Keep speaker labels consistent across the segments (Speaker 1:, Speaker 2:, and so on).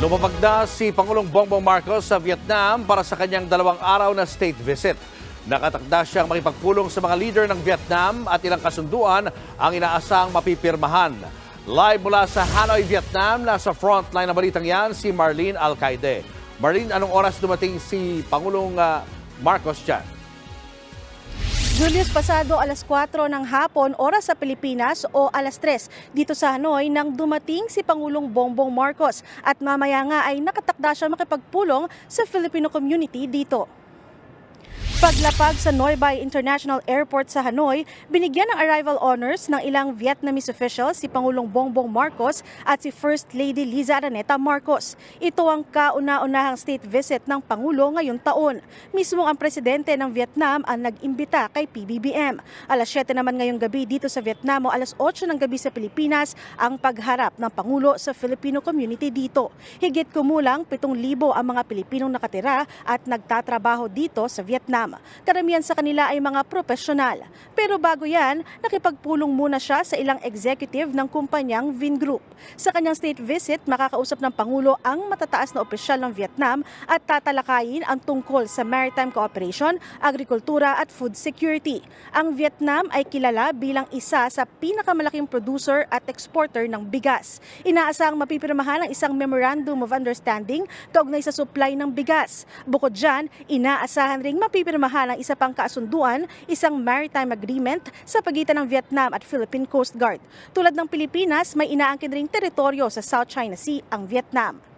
Speaker 1: Lumabag na si Pangulong Bongbong Marcos sa Vietnam para sa kanyang dalawang araw na state visit. Nakatakda siyang makipagpulong sa mga leader ng Vietnam at ilang kasunduan ang inaasang mapipirmahan. Live mula sa Hanoi, Vietnam, nasa frontline na balitang yan si Marlene Alcaide. Marlene, anong oras dumating si Pangulong ah, Marcos dyan?
Speaker 2: Julius, pasado alas 4 ng hapon, oras sa Pilipinas o alas 3 dito sa Hanoi nang dumating si Pangulong Bongbong Marcos at mamaya nga ay nakatakda siya makipagpulong sa Filipino community dito. Paglapag sa Noivay International Airport sa Hanoi, binigyan ng arrival honors ng ilang Vietnamese officials si Pangulong Bongbong Marcos at si First Lady Liza Araneta Marcos. Ito ang kauna-unahang state visit ng Pangulo ngayong taon. Mismo ang presidente ng Vietnam ang nag-imbita kay PBBM. Alas 7 naman ngayong gabi dito sa Vietnam o alas 8 ng gabi sa Pilipinas ang pagharap ng Pangulo sa Filipino community dito. Higit kumulang 7,000 ang mga Pilipinong nakatira at nagtatrabaho dito sa Vietnam. Karamihan sa kanila ay mga profesional. Pero bago yan, nakipagpulong muna siya sa ilang executive ng kumpanyang Vingroup. Sa kanyang state visit, makakausap ng Pangulo ang matataas na opisyal ng Vietnam at tatalakayin ang tungkol sa maritime cooperation, agrikultura at food security. Ang Vietnam ay kilala bilang isa sa pinakamalaking producer at exporter ng bigas. Inaasahang mapipirmahan ang isang memorandum of understanding kaugnay sa supply ng bigas. Bukod dyan, inaasahan ring mapipirmahan ang isa pang kasunduan, isang maritime agreement sa pagitan ng Vietnam at Philippine Coast Guard. Tulad ng Pilipinas, may inaangkin ring teritoryo sa South China Sea ang Vietnam.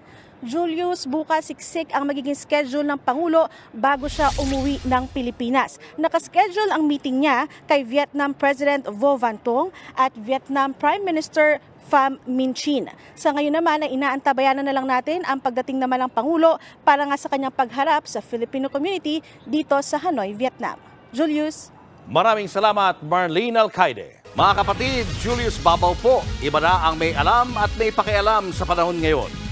Speaker 2: Julius, bukas siksik ang magiging schedule ng Pangulo bago siya umuwi ng Pilipinas. Nakaschedule ang meeting niya kay Vietnam President Vo Van Tong at Vietnam Prime Minister Pham Minh Chinh. Sa ngayon naman ay inaantabayanan na lang natin ang pagdating naman ng Pangulo para nga sa kanyang pagharap sa Filipino community dito sa Hanoi, Vietnam. Julius.
Speaker 1: Maraming salamat, Marlene Alcaide. Mga kapatid, Julius Babaw po. Iba na ang may alam at may pakialam sa panahon ngayon.